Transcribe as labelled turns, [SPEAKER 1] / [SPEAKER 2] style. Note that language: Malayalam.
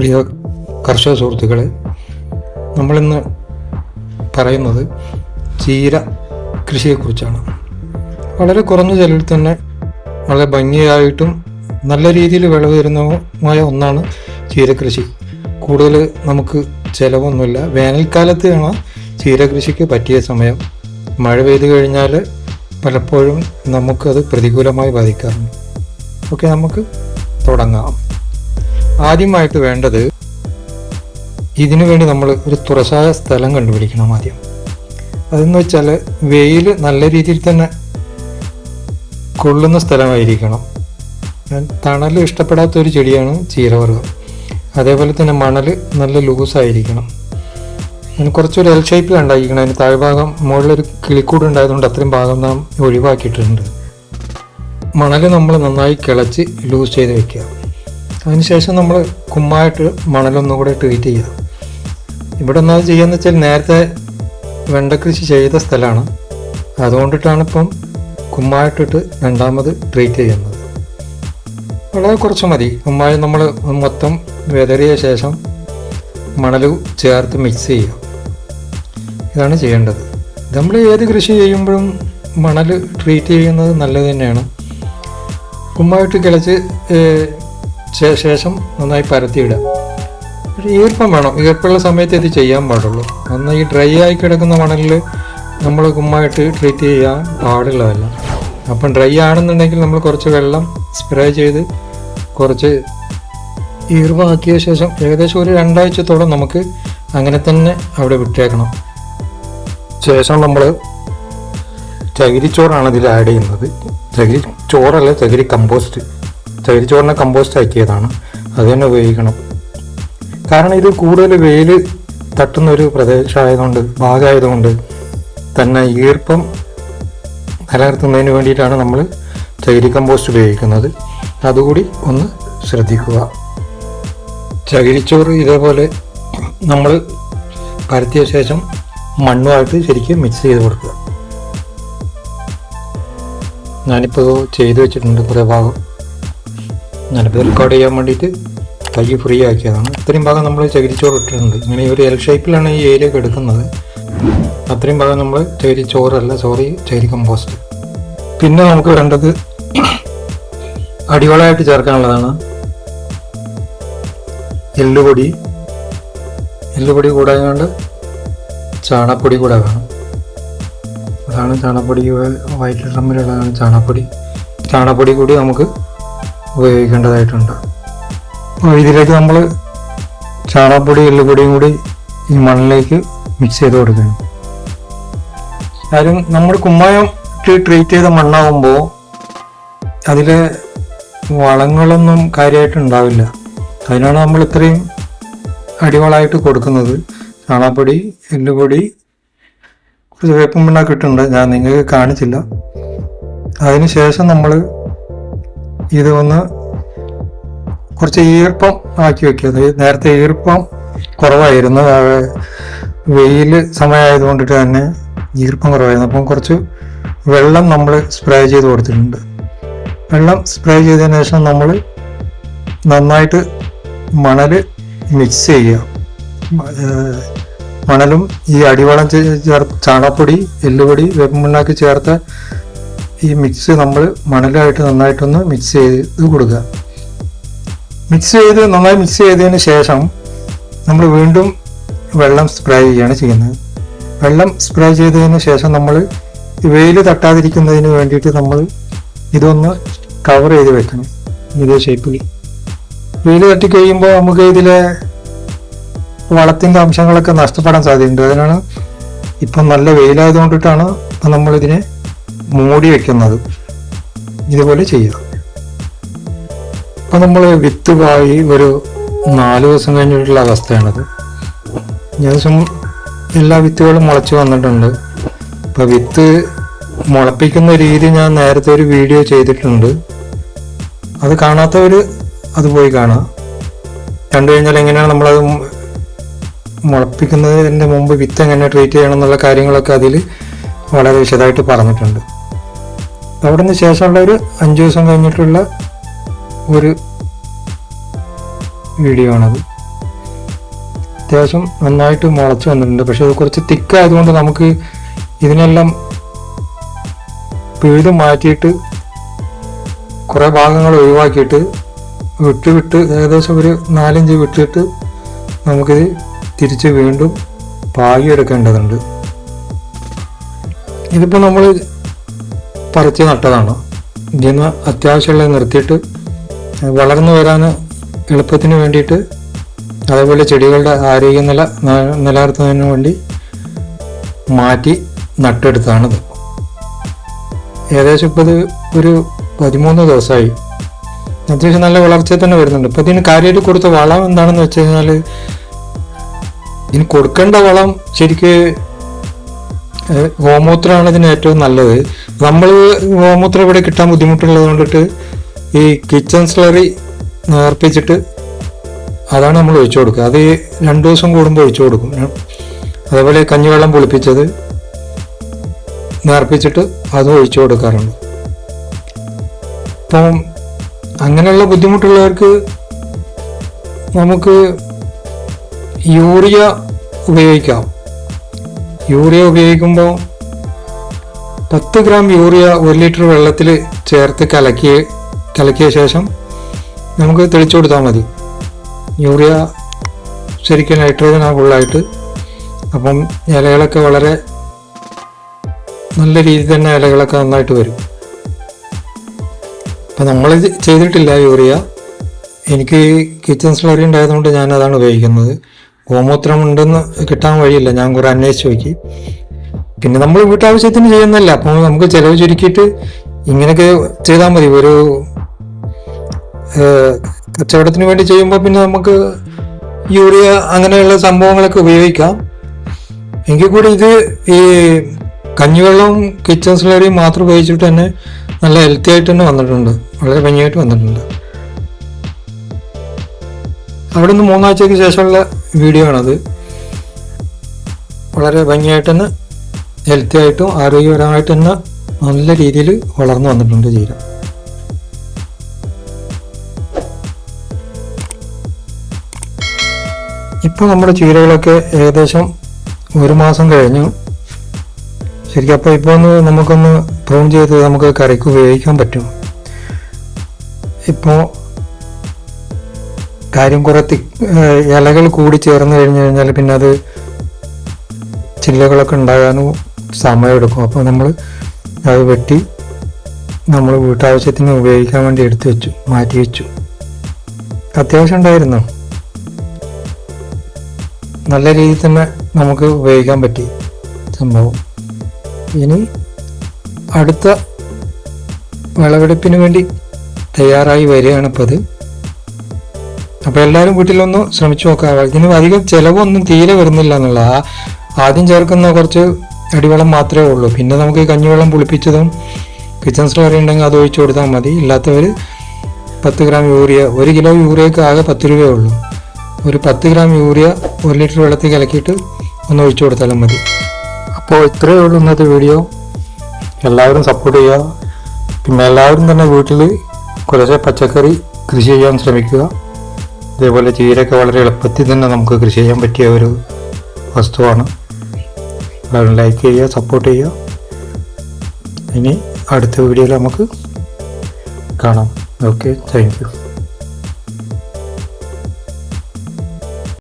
[SPEAKER 1] പ്രിയ കർഷക സുഹൃത്തുക്കളെ നമ്മളിന്ന് പറയുന്നത് ചീര കൃഷിയെക്കുറിച്ചാണ്. വളരെ കുറഞ്ഞ ചെലവിൽ തന്നെ വളരെ ഭംഗിയായിട്ടും നല്ല രീതിയിൽ വിളവ് തരുന്നതുമായ ഒന്നാണ് ചീരകൃഷി കൂടുതൽ നമുക്ക് ചിലവൊന്നുമില്ല. വേനൽക്കാലത്താണ് ചീരകൃഷിക്ക് പറ്റിയ സമയം. മഴ പെയ്തു കഴിഞ്ഞാൽ പലപ്പോഴും നമുക്കത് പ്രതികൂലമായി ബാധിക്കാറുണ്ട്. ഓക്കെ നമുക്ക് തുടങ്ങാം. ആദ്യമായിട്ട് വേണ്ടത് ഇതിനു വേണ്ടി നമ്മൾ ഒരു തുറസായ സ്ഥലം കണ്ടുപിടിക്കണം ആദ്യം. അതെന്ന് വെച്ചാൽ വെയിൽ നല്ല രീതിയിൽ തന്നെ കൊള്ളുന്ന സ്ഥലമായിരിക്കണം. തണൽ ഇഷ്ടപ്പെടാത്ത ഒരു ചെടിയാണ് ചീരവർഗം അതേപോലെ തന്നെ മണൽ നല്ല ലൂസായിരിക്കണം ഞാൻ കുറച്ചൊരു എൽ ഷേപ്പിൽ ഉണ്ടാക്കിക്കണം അതിന് താഴ്ഭാഗം മുകളിലൊരു കിളിക്കൂട് ഉണ്ടായതുകൊണ്ട് അത്രയും ഭാഗം നാം ഒഴിവാക്കിയിട്ടുണ്ട്. മണൽ നമ്മൾ നന്നായി കിളച്ച് ലൂസ് ചെയ്ത് വെക്കുക. അതിനുശേഷം നമ്മൾ കുമ്മായിട്ട് മണലൊന്നും കൂടെ ട്രീറ്റ് ചെയ്യുക. ഇവിടെ ഒന്നത് ചെയ്യാന്ന് വെച്ചാൽ നേരത്തെ വെണ്ട കൃഷി ചെയ്ത സ്ഥലമാണ്. അതുകൊണ്ടിട്ടാണ് ഇപ്പം കുമ്മായിട്ടിട്ട് രണ്ടാമത് ട്രീറ്റ് ചെയ്യുന്നത്. വളരെ കുറച്ച് മതി. കുമ്മായി നമ്മൾ മൊത്തം വെതറിയ ശേഷം മണൽ ചേർത്ത് മിക്സ് ചെയ്യുക. ഇതാണ് ചെയ്യേണ്ടത്. നമ്മൾ ഏത് കൃഷി ചെയ്യുമ്പോഴും മണൽ ട്രീറ്റ് ചെയ്യുന്നത് നല്ലത് തന്നെയാണ്. കുമ്മായിട്ട് കിളച്ച് ശേഷം നന്നായി പരത്തിയിടുക. ഒരു ഈർപ്പം വേണം. ഈർപ്പമുള്ള സമയത്ത് ഇത് ചെയ്യാൻ പാടുള്ളൂ. നന്നായി ഈ ഡ്രൈ ആയി കിടക്കുന്ന മണലിൽ നമ്മൾ കുമ്മായിട്ട് ട്രീറ്റ് ചെയ്യാൻ പാടുള്ളതല്ല. അപ്പം ഡ്രൈ ആണെന്നുണ്ടെങ്കിൽ നമ്മൾ കുറച്ച് വെള്ളം സ്പ്രേ ചെയ്ത് കുറച്ച് ഈർവാക്കിയ ശേഷം ഏകദേശം ഒരു രണ്ടാഴ്ചത്തോളം നമുക്ക് അങ്ങനെ തന്നെ അവിടെ വിട്ടേക്കണം. ശേഷം നമ്മൾ ചകിരിച്ചോറാണ് ഇതിൽ ആഡ് ചെയ്യുന്നത്. ചകിരി ചോറല്ല ചകിരി കമ്പോസ്റ്റ് ചകിരിച്ചോറിനെ കമ്പോസ്റ്റ് ആക്കിയതാണ്. അത് തന്നെ ഉപയോഗിക്കണം. കാരണം ഇത് കൂടുതൽ വെയിൽ തട്ടുന്ന ഒരു പ്രദേശമായതുകൊണ്ട് ഭാഗമായതുകൊണ്ട് തന്നെ ഈർപ്പം നിലനിർത്തുന്നതിന് വേണ്ടിയിട്ടാണ് നമ്മൾ ചകിരി കമ്പോസ്റ്റ് ഉപയോഗിക്കുന്നത്. അതുകൂടി ഒന്ന് ശ്രദ്ധിക്കുക. ചകിരിച്ചോറ് ഇതേപോലെ നമ്മൾ പരത്തിയ ശേഷം മണ്ണുമായിട്ട് ശരിക്കും മിക്സ് ചെയ്ത് കൊടുക്കുക. ഞാനിപ്പോൾ ചെയ്തു വെച്ചിട്ടുണ്ട് കുറേ ഭാഗം. ഞാനിപ്പോൾ റെക്കോർഡ് ചെയ്യാൻ വേണ്ടിയിട്ട് കൈ ഫ്രീ ആക്കിയതാണ്. ഇത്രയും ഭാഗം നമ്മൾ ചകിരിച്ചോറ് ഇട്ടിട്ടുണ്ട് ഇങ്ങനെ ഒരു എൽ ഷേപ്പിലാണ് ഈ ഏരിയ ഒക്കെ എടുക്കുന്നത്. അത്രയും ഭാഗം നമ്മൾ ചകിരിച്ചോറല്ല സോറി ചകിരി കമ്പോസ്റ്റ് പിന്നെ നമുക്ക് വേണ്ടത് അടിവളമായിട്ട് ചേർക്കാനുള്ളതാണ്. എല്ലുപൊടി. എല്ലുപൊടി കൂടാതെ കൊണ്ട് ചാണപ്പൊടി കൂടെ വേണം. അതാണ് ചാണപ്പൊടി വയറ്റിൽ തമ്മിലുള്ളതാണ് ചാണപ്പൊടി. ചാണപ്പൊടി കൂടി നമുക്ക് ഉപയോഗിക്കേണ്ടതായിട്ടുണ്ട്. അപ്പോൾ ഇതിലേക്ക് നമ്മൾ ചാണകപ്പൊടി എല്ലുപൊടിയും കൂടി ഈ മണ്ണിലേക്ക് മിക്സ് ചെയ്ത് കൊടുക്കണം. കാര്യം നമ്മൾ കുമ്മായം ട്രീറ്റ് ചെയ്ത മണ്ണാവുമ്പോൾ അതിൽ വളങ്ങളൊന്നും കാര്യമായിട്ട് ഉണ്ടാവില്ല. അതിനാണ് നമ്മൾ ഇത്രയും അടിവളമായിട്ട് കൊടുക്കുന്നത്. ചാണകപ്പൊടി എല്ലുപൊടി കുറച്ച് വേപ്പം പിണ്ണാക്കിട്ടുണ്ട് ഞാൻ നിങ്ങൾക്ക് കാണിച്ചില്ല. അതിന് ശേഷം നമ്മൾ ഇത് ഒന്ന് കുറച്ച് ഈർപ്പം ആക്കി വെക്കുക നേരത്തെ ഈർപ്പം കുറവായിരുന്നു. വെയിൽ സമയമായതുകൊണ്ടിട്ട് തന്നെ ഈർപ്പം കുറവായിരുന്നു. അപ്പം കുറച്ച് വെള്ളം നമ്മൾ സ്പ്രേ ചെയ്ത് കൊടുത്തിട്ടുണ്ട്. വെള്ളം സ്പ്രേ ചെയ്തതിന് ശേഷം നമ്മൾ നന്നായിട്ട് മണൽ മിക്സ് ചെയ്യുക. മണലും ഈ അടിവളം ചേർ ചാണകപ്പൊടി എല്ലുപൊടി വേപ്പമണ്ണാക്കി ചേർത്ത ഈ മിക്സ് നമ്മൾ മണലായിട്ട് നന്നായിട്ടൊന്ന് മിക്സ് ചെയ്ത് കൊടുക്കുക. മിക്സ് ചെയ്ത് നന്നായി മിക്സ് ചെയ്തതിന് ശേഷം നമ്മൾ വീണ്ടും വെള്ളം സ്പ്രേ ചെയ്യുകയാണ് ചെയ്യുന്നത്. വെള്ളം സ്പ്രേ ചെയ്തതിന് ശേഷം നമ്മൾ വെയിൽ തട്ടാതിരിക്കുന്നതിന് വേണ്ടിയിട്ട് നമ്മൾ ഇതൊന്ന് കവർ ചെയ്ത് വെക്കണം. ഇതേ ഷേപ്പിൽ വെയിൽ തട്ടി കഴിയുമ്പോൾ നമുക്ക് ഇതിലെ വളത്തിന്റെ അംശങ്ങളൊക്കെ നഷ്ടപ്പെടാൻ സാധ്യതയുണ്ട്. അതിനാണ് ഇപ്പം നല്ല വെയിലായതുകൊണ്ടിട്ടാണ് ഇപ്പം നമ്മളിതിനെ മൂടി വെക്കുന്നത് ഇതുപോലെ ചെയ്യുക. അപ്പം നമ്മൾ വിത്ത് പായി ഒരു നാല് ദിവസം കഴിഞ്ഞിട്ടുള്ള അവസ്ഥയാണത്. ഏകദേശം എല്ലാ വിത്തുകളും മുളച്ച് വന്നിട്ടുണ്ട്. ഇപ്പം വിത്ത് മുളപ്പിക്കുന്ന രീതി ഞാൻ നേരത്തെ ഒരു വീഡിയോ ചെയ്തിട്ടുണ്ട്. അത് കാണാത്തവർ അത് പോയി കാണാം. കണ്ടു കഴിഞ്ഞാൽ എങ്ങനെയാണ് നമ്മളത് മുളപ്പിക്കുന്നതിന്റെ മുമ്പ് വിത്ത് എങ്ങനെ ട്രീറ്റ് ചെയ്യണം എന്നുള്ള കാര്യങ്ങളൊക്കെ അതിൽ വളരെ വിശദമായിട്ട് പറഞ്ഞിട്ടുണ്ട്. അവിടെ നിന്ന് ശേഷമുള്ള ഒരു അഞ്ച് ദിവസം കഴിഞ്ഞിട്ടുള്ള ഒരു വീഡിയോ ആണത്. അത്യാവശ്യം നന്നായിട്ട് മുളച്ച് വന്നിട്ടുണ്ട്. പക്ഷെ ഇത് കുറച്ച് തിക്കായതുകൊണ്ട് നമുക്ക് ഇതിനെല്ലാം പിഴുത് മാറ്റിയിട്ട് കുറേ ഭാഗങ്ങൾ ഒഴിവാക്കിയിട്ട് വിട്ട് വിട്ട് ഏകദേശം ഒരു നാലഞ്ച് വിട്ടിട്ട് നമുക്കിത് തിരിച്ച് വീണ്ടും പാകിയെടുക്കേണ്ടതുണ്ട്. ഇതിപ്പോൾ നമ്മൾ പറിച്ച് നട്ടതാണ്. ഇതിന്ന് അത്യാവശ്യമുള്ളത് നിർത്തിയിട്ട് വളർന്നു വരാൻ എളുപ്പത്തിന് വേണ്ടിയിട്ട് അതേപോലെ ചെടികളുടെ ആരോഗ്യ നില നിലനിർത്തുന്നതിന് വേണ്ടി മാറ്റി നട്ടെടുത്താണിത്. ഏകദേശം ഇപ്പോൾ ഇത് ഒരു പതിമൂന്ന് ദിവസമായി. അത്യാവശ്യം നല്ല വളർച്ച തന്നെ വരുന്നുണ്ട്. ഇപ്പം ഇതിന് കാര്യമായിട്ട് കൊടുത്ത വളം എന്താണെന്ന് വെച്ച് കഴിഞ്ഞാൽ ഇതിന് കൊടുക്കേണ്ട വളം ശരിക്ക് ഗോമൂത്രമാണ് ഇതിന് ഏറ്റവും നല്ലത്. നമ്മൾ ഗോമൂത്രം ഇവിടെ കിട്ടാൻ ബുദ്ധിമുട്ടുള്ളത് കൊണ്ടിട്ട് ഈ കിച്ചൺ സ്ലറി നേർപ്പിച്ചിട്ട് അതാണ് നമ്മൾ ഒഴിച്ചു കൊടുക്കുക. അത് രണ്ടു ദിവസം കൂടുമ്പോൾ ഒഴിച്ചു കൊടുക്കും. അതേപോലെ കഞ്ഞിവെള്ളം പൊളിപ്പിച്ചത് നേർപ്പിച്ചിട്ട് അതും ഒഴിച്ചു കൊടുക്കാറുണ്ട്. അപ്പം അങ്ങനെയുള്ള ബുദ്ധിമുട്ടുള്ളവർക്ക് നമുക്ക് യൂറിയ ഉപയോഗിക്കാം. യൂറിയ ഉപയോഗിക്കുമ്പോൾ പത്ത് ഗ്രാം യൂറിയ ഒരു ലിറ്റർ വെള്ളത്തിൽ ചേർത്ത് കലക്കിയ കലക്കിയ ശേഷം നമുക്ക് തെളിച്ചു കൊടുത്താൽ മതി. യൂറിയ ശരിക്കും നൈട്രോജൻ ആ ഫുള്ളായിട്ട് അപ്പം ഇലകളൊക്കെ വളരെ നല്ല രീതിയിൽ തന്നെ ഇലകളൊക്കെ നന്നായിട്ട് വരും. അപ്പം നമ്മൾ ചെയ്തിട്ടില്ല യൂറിയ. എനിക്ക് കിച്ചൺ സ്ലറി ഉണ്ടായതുകൊണ്ട് ഞാൻ അതാണ് ഉപയോഗിക്കുന്നത്. ഗോമൂത്രം ഉണ്ടെന്ന് കിട്ടാൻ വഴിയില്ല. ഞാൻ കുറെ അന്വേഷിച്ച് നോക്കി. പിന്നെ നമ്മൾ വീട്ടാവശ്യത്തിന് ചെയ്യുന്നല്ല അപ്പോൾ നമുക്ക് ചിലവ് ചുരുക്കിയിട്ട് ഇങ്ങനെയൊക്കെ ചെയ്താൽ മതി. ഒരു കച്ചവടത്തിന് വേണ്ടി ചെയ്യുമ്പോൾ പിന്നെ നമുക്ക് യൂറിയ അങ്ങനെയുള്ള സംഭവങ്ങളൊക്കെ ഉപയോഗിക്കാം. എങ്കിൽ കൂടി ഇത് ഈ കഞ്ഞിവെള്ളവും കിച്ചൺ സ്ലറിയും മാത്രം ഉപയോഗിച്ചിട്ട് തന്നെ നല്ല ഹെൽത്തി ആയിട്ട് തന്നെ വന്നിട്ടുണ്ട്. വളരെ ഭംഗിയായിട്ട് വന്നിട്ടുണ്ട്. അവിടെ നിന്ന് മൂന്നാഴ്ചയ്ക്ക് ശേഷമുള്ള വീഡിയോ ആണത്. വളരെ ഭംഗിയായിട്ട് തന്നെ ഹെൽത്തി ആയിട്ടും ആരോഗ്യപരമായിട്ട് തന്നെ നല്ല രീതിയിൽ വളർന്നു വന്നിട്ടുണ്ട് ചീര. ഇപ്പോൾ നമ്മുടെ ചീരകളൊക്കെ ഏകദേശം ഒരു മാസം കഴിഞ്ഞു. ശരിക്കും അപ്പോൾ ഇപ്പോൾ ഒന്ന് നമുക്കൊന്ന് പ്രൂൺ ചെയ്ത് നമുക്ക് കറിക്ക് ഉപയോഗിക്കാൻ പറ്റും. ഇപ്പോൾ കാര്യം കുറത്തി ഇലകൾ കൂടി ചേർന്ന് കഴിഞ്ഞ് കഴിഞ്ഞാൽ പിന്നെ അത് ചില്ലകളൊക്കെ ഉണ്ടാകാനും സമയമെടുക്കും. അപ്പോൾ നമ്മൾ അത് വെട്ടി നമ്മൾ വീട്ടാവശ്യത്തിന് ഉപയോഗിക്കാൻ വേണ്ടി എടുത്തു വെച്ചു മാറ്റി വെച്ചു. അത്യാവശ്യം ഉണ്ടായിരുന്നു. നല്ല രീതിയിൽ തന്നെ നമുക്ക് ഉപയോഗിക്കാൻ പറ്റി സംഭവം. ഇനി അടുത്ത വിളവെടുപ്പിന് വേണ്ടി തയ്യാറായി വരികയാണ് ഇപ്പോൾ അത്. അപ്പോൾ എല്ലാവരും വീട്ടിലൊന്ന് ശ്രമിച്ചു നോക്കാം. ഇതിന് അധികം ചിലവൊന്നും തീരെ വരുന്നില്ല എന്നുള്ള ആദ്യം ചേർക്കുന്ന കുറച്ച് അടിവെള്ളം മാത്രമേ ഉള്ളൂ. പിന്നെ നമുക്ക് കഞ്ഞിവെള്ളം പുളിപ്പിച്ചതും കിച്ചൺ സ്റ്റോറി ഉണ്ടെങ്കിൽ അത് ഒഴിച്ചു കൊടുത്താൽ മതി. ഇല്ലാത്തവർ പത്ത് ഗ്രാം യൂറിയ ഒരു കിലോ യൂറിയക്ക് ആകെ പത്ത് രൂപയേ ഉള്ളൂ. ഒരു പത്ത് ഗ്രാം യൂറിയ ഒരു ലിറ്റർ വെള്ളത്തിൽ കലക്കിയിട്ട് ഒന്ന് ഒഴിച്ചു കൊടുത്താലും മതി. അപ്പോൾ ഇത്രയേ ഉള്ളൂ ഇന്നത്തെ വീഡിയോ എല്ലാവരും സപ്പോർട്ട് ചെയ്യുക. പിന്നെ എല്ലാവരും തന്നെ വീട്ടിൽ കുറച്ച് പച്ചക്കറി കൃഷി ചെയ്യാൻ ശ്രമിക്കുക. ഇതേപോലെ ചീരയൊക്കെ വളരെ എളുപ്പത്തിൽ തന്നെ നമുക്ക് കൃഷി ചെയ്യാൻ പറ്റിയ ഒരു വസ്തുവാണ്. ലൈക്ക് ചെയ്യുക സപ്പോർട്ട് ചെയ്യുക. ഇനി അടുത്ത വീഡിയോയിൽ നമുക്ക് കാണാം. Okay thank you